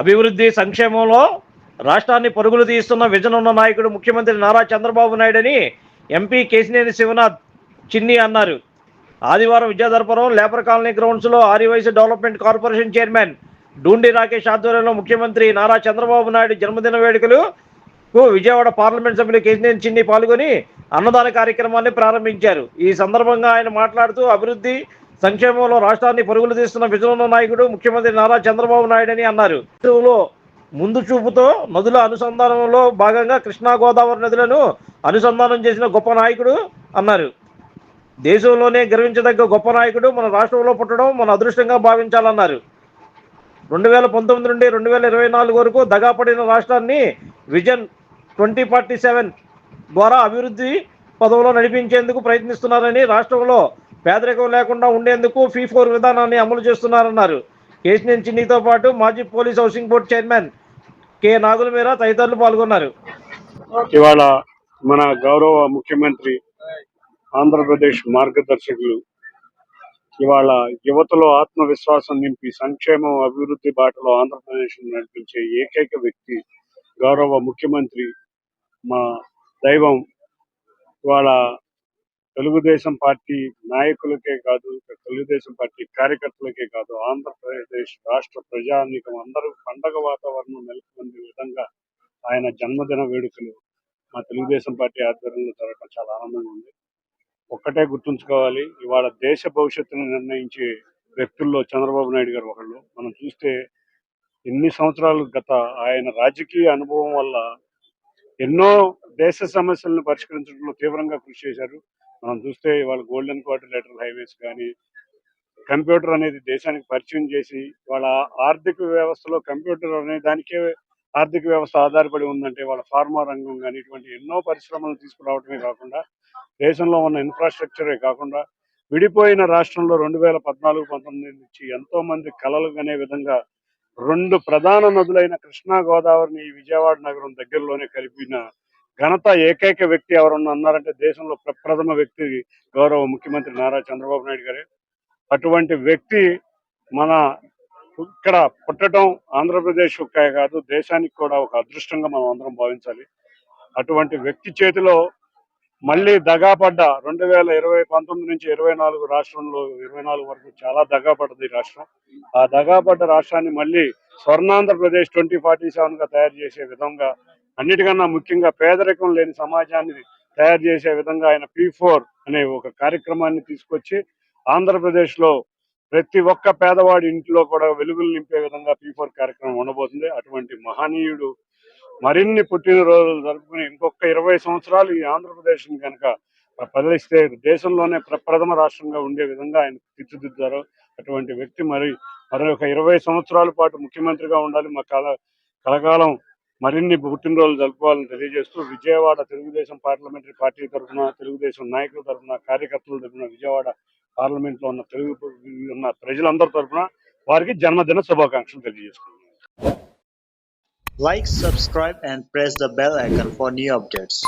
అభివృద్ధి సంక్షేమంలో రాష్ట్రాన్ని పరుగులు తీస్తున్న విజన్ ఉన్న నాయకుడు ముఖ్యమంత్రి నారా చంద్రబాబు నాయుడని ఎంపీ కేసినేని శివనాథ్ చిన్ని అన్నారు. ఆదివారం విద్యాధర్పురం లేబర్ కాలనీ గ్రౌండ్స్లో Arya Vysya development corporation chairman Doondi Rakesh ఆధ్వర్యంలో ముఖ్యమంత్రి నారా చంద్రబాబు నాయుడు జన్మదిన వేడుకలు కు విజయవాడ పార్లమెంట్ సభ్యులు కేసినేని చిన్ని పాల్గొని అన్నదాన కార్యక్రమాన్ని ప్రారంభించారు. ఈ సందర్భంగా ఆయన మాట్లాడుతూ అభివృద్ధి సంక్షేమంలో రాష్ట్రాన్ని పరుగులు తీస్తున్న విజయనున్న నాయకుడు ముఖ్యమంత్రి నారా చంద్రబాబు నాయుడు అని అన్నారు ముందు చూపుతో నదుల అనుసంధానంలో భాగంగా కృష్ణా గోదావరి నదులను అనుసంధానం చేసిన గొప్ప నాయకుడు అన్నారు. దేశంలోనే గర్వించదగ్గ గొప్ప నాయకుడు మన రాష్ట్రంలో పుట్టడం మన అదృష్టంగా భావించాలన్నారు. రెండు వేల పంతొమ్మిది నుండి రెండు వేల ఇరవై నాలుగు వరకు దగాపడిన రాష్ట్రాన్ని విజన్ ట్వంటీ ఫార్టీ సెవెన్ ద్వారా అభివృద్ధి పదవులో నడిపించేందుకు ప్రయత్నిస్తున్నారని రాష్ట్రంలో పేదరికం లేకుండా ఉండేందుకు ఫీ ఫోర్ విధానాన్ని అమలు చేస్తున్నారన్నారు. కేసినేని చిన్నితో పాటు మాజీ police housing board chairman K Nagula Meera తదితరులు పాల్గొన్నారు. ఇవాళ మన గౌరవ ముఖ్యమంత్రి ఆంధ్రప్రదేశ్ మార్గదర్శకులు ఇవాళ యువతలో ఆత్మవిశ్వాసం నింపి సంక్షేమం అభివృద్ధి బాటలో ఆంధ్రప్రదేశ్ నడిపించే ఏకైక వ్యక్తి గౌరవ ముఖ్యమంత్రి మా దైవం. ఇవాళ తెలుగుదేశం పార్టీ నాయకులకే కాదు తెలుగుదేశం పార్టీ కార్యకర్తలకే కాదు ఆంధ్రప్రదేశ్ రాష్ట్ర ప్రజానీకం అందరూ పండగ వాతావరణం నెలకొంది విధంగా ఆయన జన్మదిన వేడుకలు మా తెలుగుదేశం పార్టీ ఆధ్వర్యంలో జరగడం చాలా ఆనందంగా ఉంది. ఒక్కటే గుర్తుంచుకోవాలి ఇవాళ దేశ భవిష్యత్తును నిర్ణయించే వ్యక్తుల్లో చంద్రబాబు నాయుడు గారు ఒకళ్ళు. మనం చూస్తే ఎన్ని సంవత్సరాలు గత ఆయన రాజకీయ అనుభవం వల్ల ఎన్నో దేశ సమస్యలను పరిష్కరించడంలో తీవ్రంగా కృషి చేశారు. మనం చూస్తే ఇవాళ గోల్డెన్ క్వార్టర్ హైవేస్ కానీ కంప్యూటర్ అనేది దేశానికి పరిచయం చేసి వాళ్ళ ఆర్థిక వ్యవస్థలో కంప్యూటర్ అనే దానికే ఆర్థిక వ్యవస్థ ఆధారపడి ఉందంటే వాళ్ళ ఫార్మా రంగం కానీ ఇటువంటి ఎన్నో పరిశ్రమలు తీసుకురావడమే కాకుండా దేశంలో ఉన్న ఇన్ఫ్రాస్ట్రక్చరే కాకుండా విడిపోయిన రాష్ట్రంలో రెండు వేల పద్నాలుగు పంతొమ్మిది నుంచి ఎంతో మంది కలలు అనే విధంగా రెండు ప్రధాన నదులైన కృష్ణా గోదావరిని విజయవాడ నగరం దగ్గరలోనే కలిపిన ఘనత ఏకైక వ్యక్తి ఎవరన్నా అన్నారంటే దేశంలో ప్రప్రథమ వ్యక్తి గౌరవ ముఖ్యమంత్రి నారా చంద్రబాబు నాయుడు గారే. అటువంటి వ్యక్తి మన ఇక్కడ పుట్టడం ఆంధ్రప్రదేశ్ ఒక్కే కాదు దేశానికి కూడా ఒక అదృష్టంగా మనం అందరం భావించాలి. అటువంటి వ్యక్తి చేతిలో మళ్ళీ దగాపడ్డ రెండు వేల ఇరవై పంతొమ్మిది నుంచి ఇరవై నాలుగు రాష్ట్రంలో ఇరవై నాలుగు వరకు చాలా దగాపడ్డది ఈ రాష్ట్రం. ఆ దగాపడ్డ రాష్ట్రాన్ని మళ్ళీ స్వర్ణాంధ్రప్రదేశ్ ట్వంటీ ఫార్టీ సెవెన్గా తయారు చేసే విధంగా అన్నిటికన్నా ముఖ్యంగా పేదరికం లేని సమాజాన్ని తయారు చేసే విధంగా ఆయన పీ ఫోర్ అనే ఒక కార్యక్రమాన్ని తీసుకొచ్చి ఆంధ్రప్రదేశ్లో ప్రతి ఒక్క పేదవాడి ఇంట్లో కూడా వెలుగులు నింపే విధంగా పీ ఫోర్ కార్యక్రమం ఉండబోతుంది. అటువంటి మహనీయుడు మరిన్ని పుట్టినరోజులు జరుపుకుని ఇంకొక ఇరవై సంవత్సరాలు ఈ ఆంధ్రప్రదేశ్ కనుక పదిలిస్తే దేశంలోనే ప్రప్రథమ రాష్ట్రంగా ఉండే విధంగా ఆయన తీర్చిదిద్దారు అటువంటి వ్యక్తి మరి మరి ఒక ఇరవై సంవత్సరాల పాటు ముఖ్యమంత్రిగా ఉండాలి. మా కల కలకాలం మరిన్ని పుట్టినరోజులు జరుపుకోవాలని తెలియజేస్తూ విజయవాడ తెలుగుదేశం పార్లమెంటరీ పార్టీ తరఫున తెలుగుదేశం నాయకుల తరఫున కార్యకర్తల తరఫున విజయవాడ పార్లమెంట్లో ఉన్న తెలుగు ఉన్న ప్రజలందరి తరఫున వారికి జన్మదిన శుభాకాంక్షలు తెలియజేసుకున్నాను like subscribe and press the bell icon for new updates